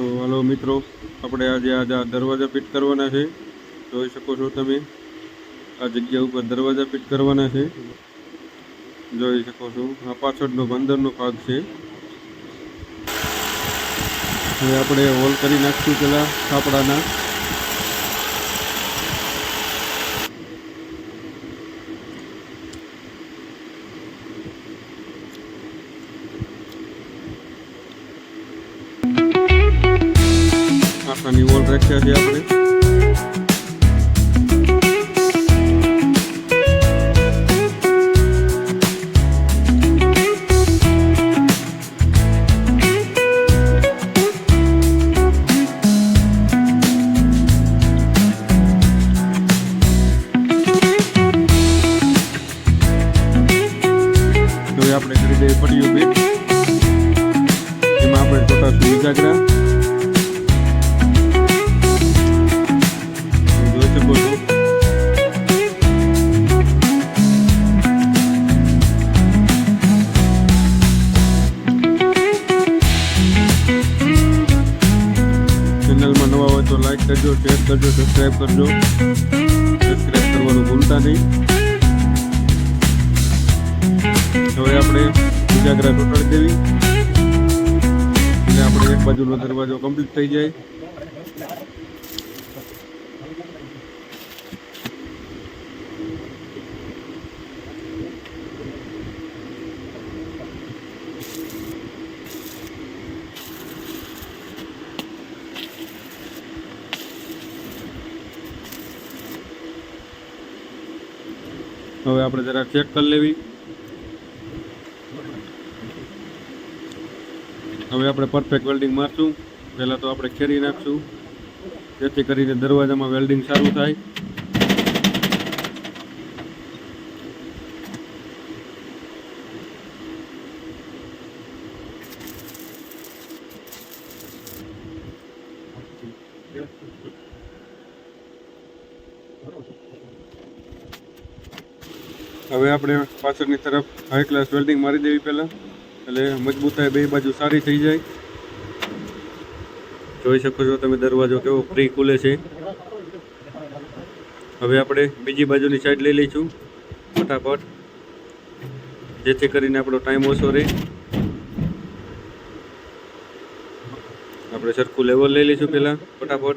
તો હલો મિત્રો, આપણે આજે આજે આ દરવાજા ફિટ કરવાના છે. જોઈ શકો છો તમે, આ જગ્યા ઉપર દરવાજા ફિટ કરવાના છે. જોઈ શકો છો, આ પાછળનો બંદરનો ભાગ છે. હવે આપણે હોલ કરી નાખશું પેલા કાપડાના આખાની વોલ રાખ્યા છે આપણે. આપણે કરી દઈએ પડ્યું બેટ એમાં આપણે ચોટાશું વિજાગરા. જોઈ લાઈક કરજો શેર કરજો સબસ્ક્રાઈબ કરજો. સબસ્ક્રાઈબ કરવાનું ભૂલતા નહીં. હવે આપણે ઉજાગરા ટોટાડી દેવી એટલે આપણે એક બાજુનો દરવાજો કમ્પ્લીટ થઈ જાય. હવે આપણે જરા ચેક કરી લેવી. હવે આપણે પરફેક્ટ વેલ્ડિંગ મારશું. પહેલાં તો આપણે ખેરી નાખશું જેથી કરીને દરવાજામાં વેલ્ડિંગ સારું થાય. હવે આપણે પાછળની તરફ હાઈ ક્લાસ વેલ્ડિંગ મારી દેવી પહેલાં. એટલે મજબૂતાઈ બે બાજુ સારી થઈ જાય. જોઈ શકો છો તમે દરવાજો કેવો ફ્રી ખુલે છે. હવે આપણે બીજી બાજુની સાઈડ લઈ લઈશું. ફટાફટ. જેથી કરીને આપણો ટાઈમ ઓછો રહે. આપણે સરખું લેવલ લઈ લઈશું પહેલાં. ફટાફટ.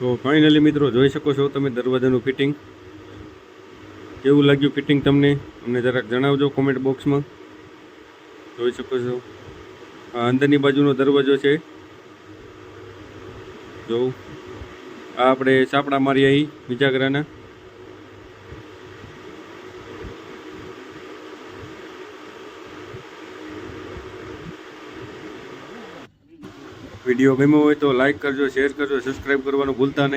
તો ફાઇનલી મિત્રો જોઈ શકો છો તમે દરવાજાનું ફિટિંગ કેવું લાગ્યું ફિટિંગ તમને? અમને જરાક જણાવજો કોમેન્ટ બોક્સમાં જોઈ શકો છો. આ અંદરની બાજુનો દરવાજો છે. જોઉં આ આપણે સાપડા મારી અહીં, વિજાગરાના. વીડિયો ગમ્યો હોય તો લાઈક કરજો શેર કરજો સબસ્ક્રાઈબ કરવાનું ભૂલતા નહીં.